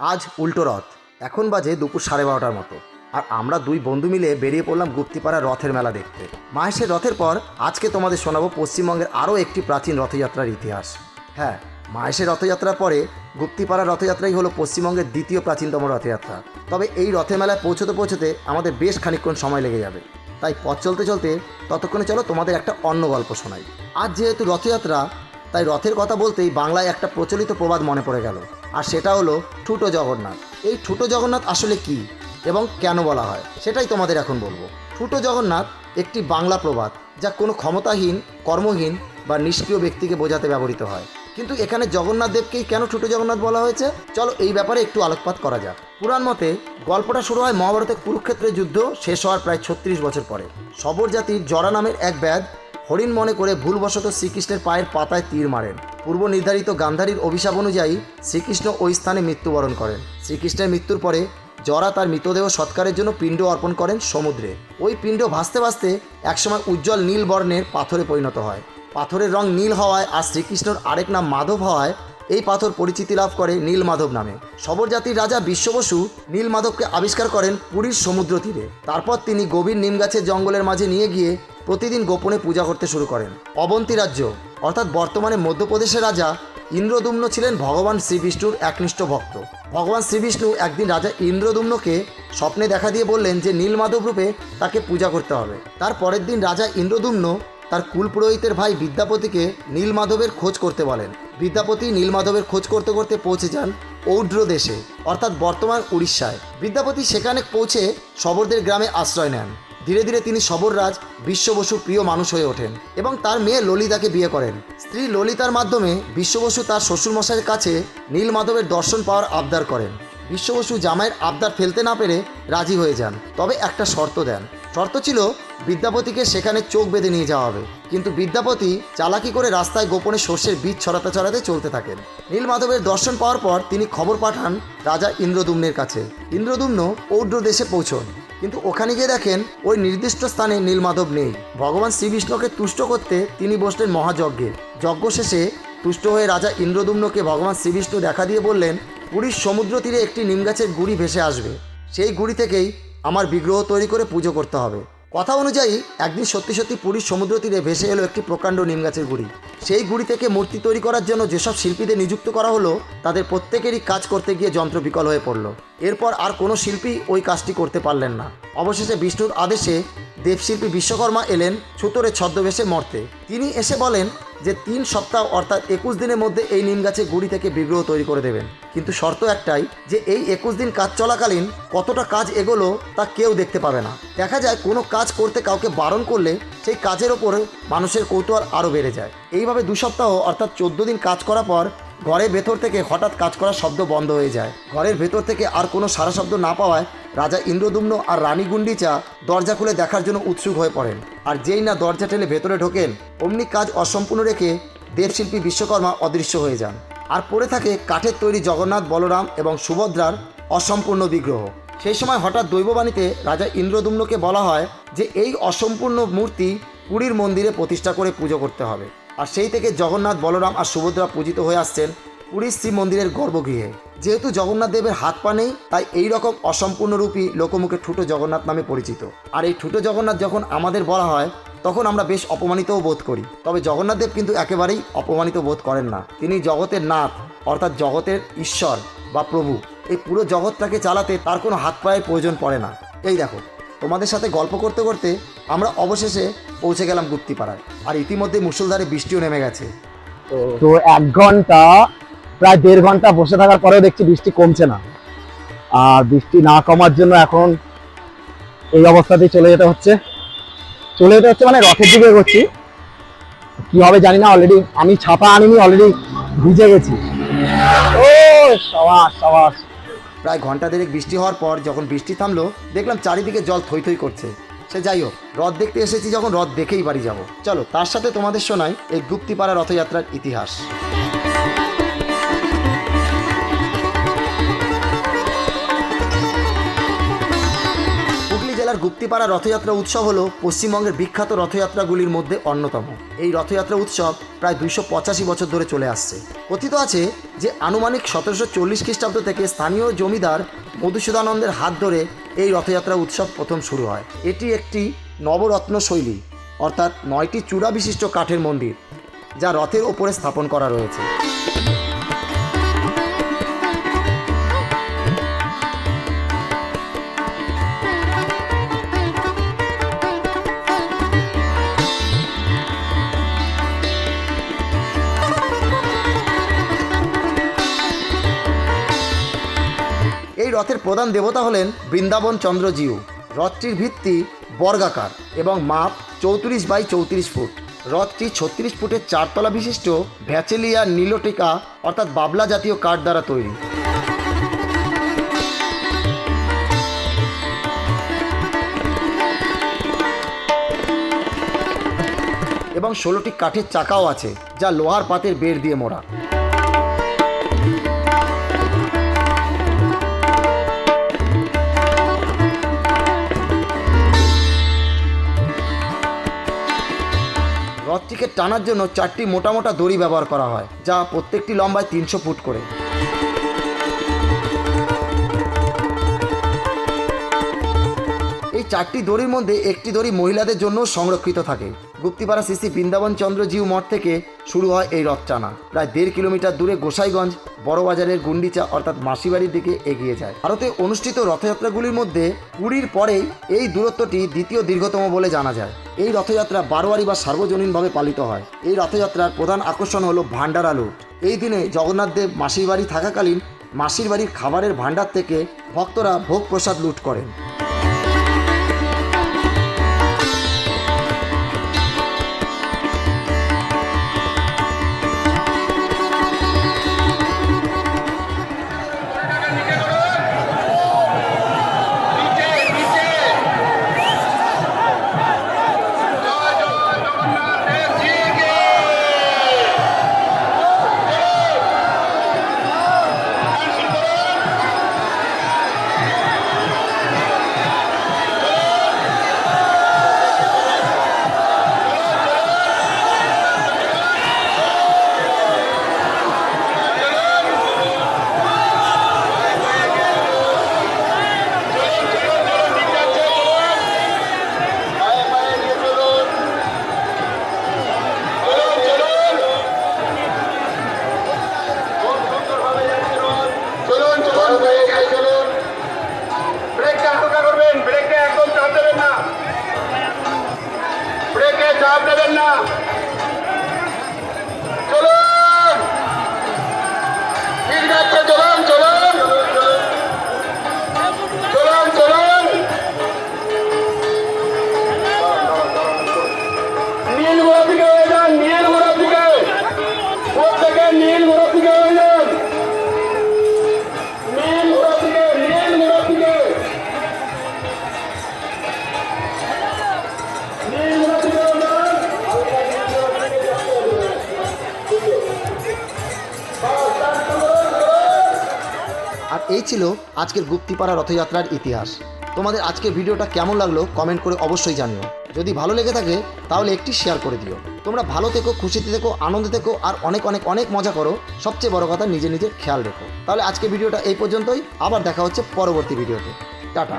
আজ উল্টো রথ। এখন বাজে দুপুর সাড়ে বারোটার মতো। আর আমরা দুই বন্ধু মিলে বেরিয়ে পড়লাম গুপ্তিপাড়া রথের মেলা দেখতে। মাহেশের রথের পর আজকে তোমাদের শোনাবো পশ্চিমবঙ্গের আরও একটি প্রাচীন রথযাত্রার ইতিহাস। হ্যাঁ মাহেশের রথযাত্রার পরে গুপ্তিপাড়া রথযাত্রাই হলো পশ্চিমবঙ্গের দ্বিতীয় প্রাচীনতম রথযাত্রা। তবে এই রথের মেলায় পৌঁছতে পৌঁছতে আমাদের বেশ খানিকক্ষণ সময় লেগে যাবে। তাই পথ চলতে চলতে ততক্ষণে চলো তোমাদের একটা অন্য গল্প শোনাই। আজ যেহেতু রথযাত্রা তাই রথের কথা বলতেই বাংলায় একটা প্রচলিত প্রবাদ মনে পড়ে গেল, আর সেটা হলো ঠুটো জগন্নাথ। এই ঠুটো জগন্নাথ আসলে কি এবং কেন বলা হয়, সেটাই তোমাদের এখন বলব। ঠুটো জগন্নাথ একটি বাংলা প্রবাদ যা কোনো ক্ষমতাহীন, কর্মহীন বা নিষ্ক্রিয় ব্যক্তিকে বোঝাতে ব্যবহৃত হয়। কিন্তু এখানে জগন্নাথ দেবকেই কেন ঠুটো জগন্নাথ বলা হয়েছে? চলো এই ব্যাপারে একটু আলোকপাত করা যাক। পুরাণ মতে গল্পটা শুরু হয় মহাভারতের কুরুক্ষেত্রের যুদ্ধ শেষ হওয়ার প্রায় ছত্রিশ বছর পরে। সবর জাতির জরা নামের এক ব্যাধ হরিণ মনে করে ভুলবশত শ্রীকৃষ্ণের পায়ের পাতায় তীর মারেন। পূর্ব নির্ধারিত গান্ধারীর অভিশাপ অনুযায়ী শ্রীকৃষ্ণ ওই স্থানে মৃত্যুবরণ করেন। শ্রীকৃষ্ণের মৃত্যুর পরে জরা তার মৃতদেহ সৎকারের জন্য পিণ্ড অর্পণ করেন সমুদ্রে। ওই পিণ্ড ভাসতে ভাসতে একসময় উজ্জ্বল নীল বর্ণের পাথরে পরিণত হয়। পাথরের রং নীল হওয়ায় আর শ্রীকৃষ্ণর আরেক নাম মাধব হওয়ায় এই পাথর পরিচিতি লাভ করে নীল মাধব নামে। সবর জাতির রাজা বিশ্ব বসু নীল মাধবকে আবিষ্কার করেন পুরীর সমুদ্র তীরে। তারপর তিনি গভীর নিম গাছের জঙ্গলের মাঝে নিয়ে গিয়ে প্রতিদিন গোপনে পূজা করতে শুরু করেন। অবন্তী রাজ্য, অর্থাৎ বর্তমানে মধ্যপ্রদেশের রাজা ইন্দ্রদুম্ন ছিলেন ভগবান শ্রীবিষ্ণুর একনিষ্ঠ ভক্ত। ভগবান শ্রীবিষ্ণু একদিন রাজা ইন্দ্রদুম্নকে স্বপ্নে দেখা দিয়ে বললেন যে নীলমাধব রূপে তাকে পূজা করতে হবে। তার পরের দিন রাজা ইন্দ্রদুম্ন তার কুলপুরোহিতের ভাই বিদ্যাপতিকে নীলমাধবের খোঁজ করতে বলেন। বিদ্যাপতি নীলমাধবের খোঁজ করতে করতে পৌঁছে যান ঔড্র দেশে, অর্থাৎ বর্তমান উড়িষ্যায়। বিদ্যাপতি সেখানে পৌঁছে শবরদের গ্রামে আশ্রয় নেন। ধীরে ধীরে তিনি শবররাজ বিশ্ববসু প্রিয় মানুষ হয়ে ওঠেন এবং তার মেয়ে ললিতাকে বিয়ে করেন। স্ত্রী ললিতার মাধ্যমে বিশ্ববসু তার শ্বশুরমশাইয়ের কাছে নীলমাধবের দর্শন পাওয়ার আবদার করেন। বিশ্ব বসু জামাইয়ের আবদার ফেলতে না পেরে রাজি হয়ে যান। তবে একটা শর্ত দেন। শর্ত ছিল, বিদ্যাপতিকে সেখানে চোখ বেঁধে নিয়ে যাওয়া হবে। কিন্তু বিদ্যাপতি চালাকি করে রাস্তায় গোপনে সর্ষের বীজ ছড়াতে ছড়াতে চলতে থাকেন। নীলমাধবের দর্শন পাওয়ার পর তিনি খবর পাঠান রাজা ইন্দ্রদুম্নের কাছে। ইন্দ্রদুম্ন ঔড্র দেশে পৌঁছন। কিন্তু ওখানে গিয়ে দেখেন ওই নির্দিষ্ট স্থানে নীলমাধব নেই। ভগবান শ্রীবিষ্ণুকে তুষ্ট করতে তিনি বসলেন মহাযজ্ঞে। যজ্ঞ শেষে তুষ্ট হয়ে রাজা ইন্দ্রদুম্নকে ভগবান শ্রীবিষ্ণু দেখা দিয়ে বললেন পুরীর সমুদ্র তীরে একটি নিমগাছের গুড়ি ভেসে আসবে। সেই গুড়ি থেকেই আমার বিগ্রহ তৈরি করে পুজো করতে হবে। কথা অনুযায়ী, একদিন সত্যি সত্যি পুরীর সমুদ্র তীরে ভেসে এলো একটি প্রকাণ্ড নিমগাছের গুড়ি। সেই গুড়ি থেকে মূর্তি তৈরি করার জন্য যেসব শিল্পীদের নিযুক্ত করা হলো, তাদের প্রত্যেকেরই কাজ করতে গিয়ে যন্ত্র বিকল হয়ে পড়ল। এরপর আর কোনো শিল্পী ওই কাজটি করতে পারলেন না। অবশেষে বিষ্ণুর আদেশে দেবশিল্পী বিশ্বকর্মা এলেন ছুতরে ছদ্মবেশে মর্তে। তিনি এসে বলেন যে তিন সপ্তাহ অর্থাৎ একুশ দিনের মধ্যে এই নিম গাছে গুড়ি থেকে বিগ্রহ তৈরি করে দেবেন। কিন্তু শর্ত একটাই যে এই একুশ দিন কাজ চলাকালীন কতটা কাজ এগোলো তা কেউ দেখতে পাবে না। দেখা যায় কোনো কাজ করতে কাউকে বারণ করলে সেই কাজের ওপরে মানুষের কৌতূহল আরও বেড়ে যায়। এইভাবে দু সপ্তাহ অর্থাৎ চোদ্দ দিন কাজ করার পর ঘরের ভেতর থেকে হঠাৎ কাজ করার শব্দ বন্ধ হয়ে যায়। ঘরের ভেতর থেকে আর কোনো সারা শব্দ না পাওয়ায় রাজা ইন্দ্রদুম্ন আর রানী গুন্ডিচা দরজা খুলে দেখার জন্য উৎসুক হয়ে পড়েন। আর যেই না দরজা ঠেলে ভেতরে ঢোকেন, অমনি কাজ অসম্পূর্ণ রেখে দেবশিল্পী বিশ্বকর্মা অদৃশ্য হয়ে যান। আর পড়ে থাকে কাঠের তৈরি জগন্নাথ, বলরাম এবং সুভদ্রার অসম্পূর্ণ বিগ্রহ। সেই সময় হঠাৎ দৈববাণীতে রাজা ইন্দ্রদুম্নকে বলা হয় যে, এই অসম্পূর্ণ মূর্তি পুরীর মন্দিরে প্রতিষ্ঠা করে পুজো করতে হবে। আর সেই থেকে জগন্নাথ বলরাম আর সুভদ্রা পূজিত হয়ে আসছেন পুরীর শ্রী মন্দিরের গর্ভগৃহে। যেহেতু জগন্নাথ দেবের হাত পা নেই, তাই এই রকম অসম্পূর্ণ রূপী লোকমুখে ঠুটো জগন্নাথ নামে পরিচিত। আর এই ঠুটো জগন্নাথ যখন আমাদের বলা হয়, তখন আমরা বেশ অপমানিতও বোধ করি। তবে জগন্নাথ দেব কিন্তু একেবারেই অপমানিত বোধ করেন না। তিনি জগতের নাথ, অর্থাৎ জগতের ঈশ্বর বা প্রভু। এই পুরো জগৎটাকে চালাতে তার কোনো হাত পায়ের প্রয়োজন পড়ে না। এই দেখো, তোমাদের সাথে গল্প করতে করতে আমরা অবশেষে পৌঁছে গেলাম গুপ্তিপাড়ায়। আর ইতিমধ্যে মুষলধারে বৃষ্টিও নেমে গেছে। তো এক ঘণ্টা প্রায় দেড় ঘণ্টা বসে থাকার পরেও দেখছি বৃষ্টি কমছে না। আর বৃষ্টি না কমার জন্য এখন এই অবস্থাতেই চলে যেতে হচ্ছে। চলে যেতে হচ্ছে মানে রথের দিকে এগোচ্ছি। কি হবে জানি না অলরেডি আমি ছাপা আনিনি অলরেডি ভিজে গেছি। ও সবাস সবাস। প্রায় ঘণ্টা দেড়েক বৃষ্টি হওয়ার পর যখন বৃষ্টি থামলো দেখলাম চারিদিকে জল থই থই করছে। সে যাই হোক, রথ দেখতে এসেছি যখন, রথ দেখেই বাড়ি যাব। চলো, তার সাথে তোমাদের শোনাই এই গুপ্তিপাড়া রথযাত্রার ইতিহাস। জেলার গুপ্তিপাড়া রথযাত্রা উৎসব হলো পশ্চিমবঙ্গের বিখ্যাত রথযাত্রাগুলির মধ্যে অন্যতম। এই রথযাত্রা উৎসব প্রায় দুইশো পঁচাশি বছর ধরে চলে আসছে। কথিত আছে যে, আনুমানিক সতেরোশো চল্লিশ খ্রিস্টাব্দ থেকে স্থানীয় জমিদার মধুসূদানন্দের হাত ধরে এই রথযাত্রা উৎসব প্রথম শুরু হয়। এটি একটি নবরত্ন শৈলী, অর্থাৎ নয়টি চূড়া বিশিষ্ট কাঠের মন্দির, যা রথের ওপরে স্থাপন করা রয়েছে। রথের প্রধান দেবতা হলেন বৃন্দাবন চন্দ্রজিউ। রথটির ভিত্তি বর্গাকার এবং মাপ চৌত্রিশ বাই চৌত্রিশ ফুট। রথটি ছত্রিশ ফুটের চারতলা বিশিষ্ট ভ্যাচেলিয়া নীলোটিকা অর্থাৎ বাবলা জাতীয় কাঠ দ্বারা তৈরি। এবং ষোলোটি কাঠের চাকাও আছে, যা লোহার পাতের বেড় দিয়ে মোড়া। রথটিকে টানার জন্য চারটি মোটা মোটা দড়ি ব্যবহার করা হয়, যা প্রত্যেকটি লম্বায় তিনশো ফুট করে। এই চারটি দড়ির মধ্যে একটি দড়ি মহিলাদের জন্য সংরক্ষিত থাকে। গুপ্তিপাড়া শ্রী বৃন্দাবন চন্দ্রজিউ মঠ থেকে শুরু হয় এই রথ টানা। প্রায় দেড় কিলোমিটার দূরে গোসাইগঞ্জ, বড়বাজারের গুন্ডিচা অর্থাৎ মাসিবাড়ির দিকে এগিয়ে যায়। ভারতে অনুষ্ঠিত রথযাত্রাগুলির মধ্যে পুরীর পরেই এই দূরত্বটি দ্বিতীয় দীর্ঘতম বলে জানা যায়। এই রথযাত্রা বারোয়ারি বা সার্বজনীনভাবে পালিত হয়। এই রথযাত্রার প্রধান আকর্ষণ হলো ভান্ডারা লুট এই দিনে জগন্নাথ দেব মাসির বাড়ি থাকাকালীন মাসির বাড়ির খাবারের ভাণ্ডার থেকে ভক্তরা ভোগ প্রসাদ লুট করেন। এই ছিল আজকের গুপ্তিপাড়া রথযাত্রার ইতিহাস। তোমাদের আজকের ভিডিওটা কেমন লাগল কমেন্ট করে অবশ্যই জানিও। যদি ভালো লেগে থাকে, তাহলে একটি শেয়ার করে দিও। তোমরা ভালো থেকো, খুশিতে থেকো, আনন্দে থেকো, আর অনেক অনেক অনেক মজা করো। সবচেয়ে বড় কথা, নিজে, নিজের খেয়াল রেখো। তাহলে আজকে ভিডিওটা এই পর্যন্তই। আবার দেখা হচ্ছে পরবর্তী ভিডিওতে। টাটা।